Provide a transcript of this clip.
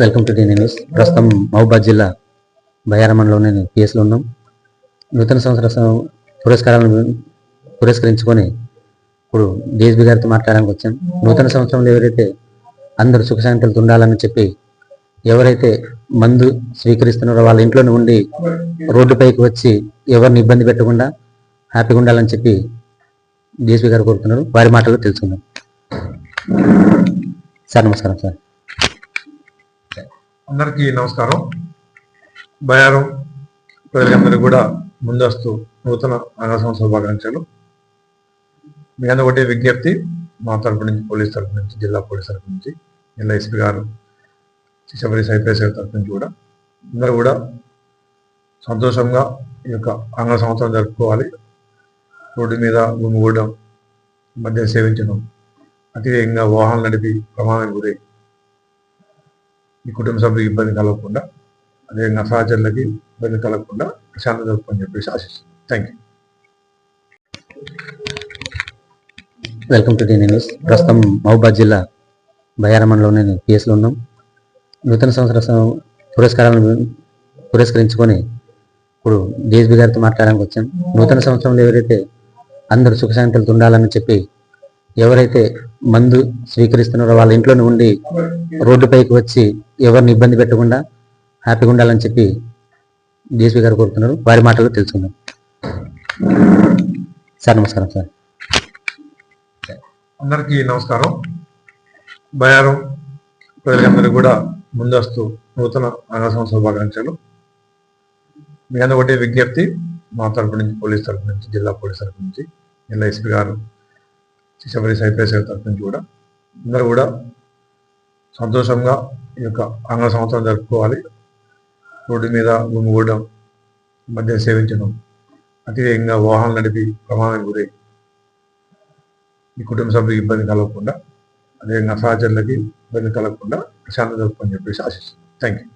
Welcome to D news ప్రస్తుతం మహబూబాద్ జిల్లా బయారమండలోని కేసులో ఉన్నాం. నూతన సంవత్సర పురస్కారాలను పురస్కరించుకొని ఇప్పుడు డిఎస్బి గారితో మాట్లాడడానికి వచ్చాం. నూతన సంవత్సరంలో ఎవరైతే అందరూ సుఖశాంతులతో ఉండాలని చెప్పి ఎవరైతే మందు స్వీకరిస్తున్నారో వాళ్ళ ఇంట్లోనే ఉండి రోడ్డుపైకి వచ్చి ఎవరిని ఇబ్బంది పెట్టకుండా హ్యాపీగా ఉండాలని చెప్పి డిఎస్పి గారు కోరుతున్నారు. వారి మాటలు తెలుసుకుందాం. సార్ నమస్కారం సార్. అందరికీ నమస్కారం. బయారం ప్రజలందరూ కూడా ముందస్తు నూతన రంగ సంవత్సర శుభాకాంక్షలు. మీ అందరూ ఒకటి విజ్ఞప్తి మా తరపు నుంచి పోలీస్ తరపు నుంచి జిల్లా పోలీస్ తరపు నుంచి జిల్లా ఎస్పీ గారు శబరి ఐపీఎస్ గారి తరపు నుంచి కూడా అందరూ కూడా సంతోషంగా ఈ యొక్క ఆంగ్ల సంవత్సరం జరుపుకోవాలి. రోడ్డు మీద గుమిగూడడం మద్యం సేవించడం అతివేగంగా వాహనాలు నడిపి ప్రమాదానికి గురై మీ కుటుంబ సభ్యులకు ఇబ్బంది కలగకుండా అదేవిధంగా సహచరులకి ఇబ్బంది కలగకుండా ప్రశాంతత జరుపుకొని చెప్పేసి ఆశిస్తున్నాను. Thank you welcome to the news ప్రస్తుతం మహబూబాద్ జిల్లా బయారమండలోని పిఎస్లో ఉన్నాం. నూతన సంవత్సర పురస్కారాలను పురస్కరించుకొని ఇప్పుడు డిఎస్బి గారితో మాట్లాడడానికి వచ్చాం. నూతన సంవత్సరంలో ఎవరైతే అందరూ సుఖశాంతులతో ఉండాలని చెప్పి ఎవరైతే మందు స్వీకరిస్తున్నారో. వాళ్ళ ఇంట్లోనే ఉండి రోడ్డుపైకి వచ్చి ఎవరిని ఇబ్బంది పెట్టకుండా హ్యాపీగా ఉండాలని చెప్పి డిఎస్పి గారు కోరుతున్నారు. వారి మాటలు తెలుసుకుందాం. సార్ నమస్కారం సార్. అందరికీ నమస్కారం. బయారం ప్రజలందరూ కూడా ముందస్తు నూతన రంగ సంవత్సర శుభాకాంక్షలు. మీ అందరి ఒకటి విజ్ఞప్తి మా తరపు నుంచి పోలీస్ తరపు నుంచి జిల్లా పోలీస్ తరపు నుంచి జిల్లా ఎస్పీ గారు శబరి ఐపీఎస్ గారి నుంచి కూడా అందరూ కూడా సంతోషంగా ఈ యొక్క ఆంగ్ల సంవత్సరం జరుపుకోవాలి. రోడ్డు మీద గుమిగూడడం మద్యం సేవించడం అతివేగంగా వాహనాలు నడిపి ప్రమాదానికి గురై ఈ కుటుంబ సభ్యులకు ఇబ్బంది కలగకుండా అదేవిధంగా సహచరులకి ఇబ్బంది కలగకుండా ప్రశాంతం జరుపుకొని చెప్పేసి ఆశిస్తున్నాను థ్యాంక్ యూ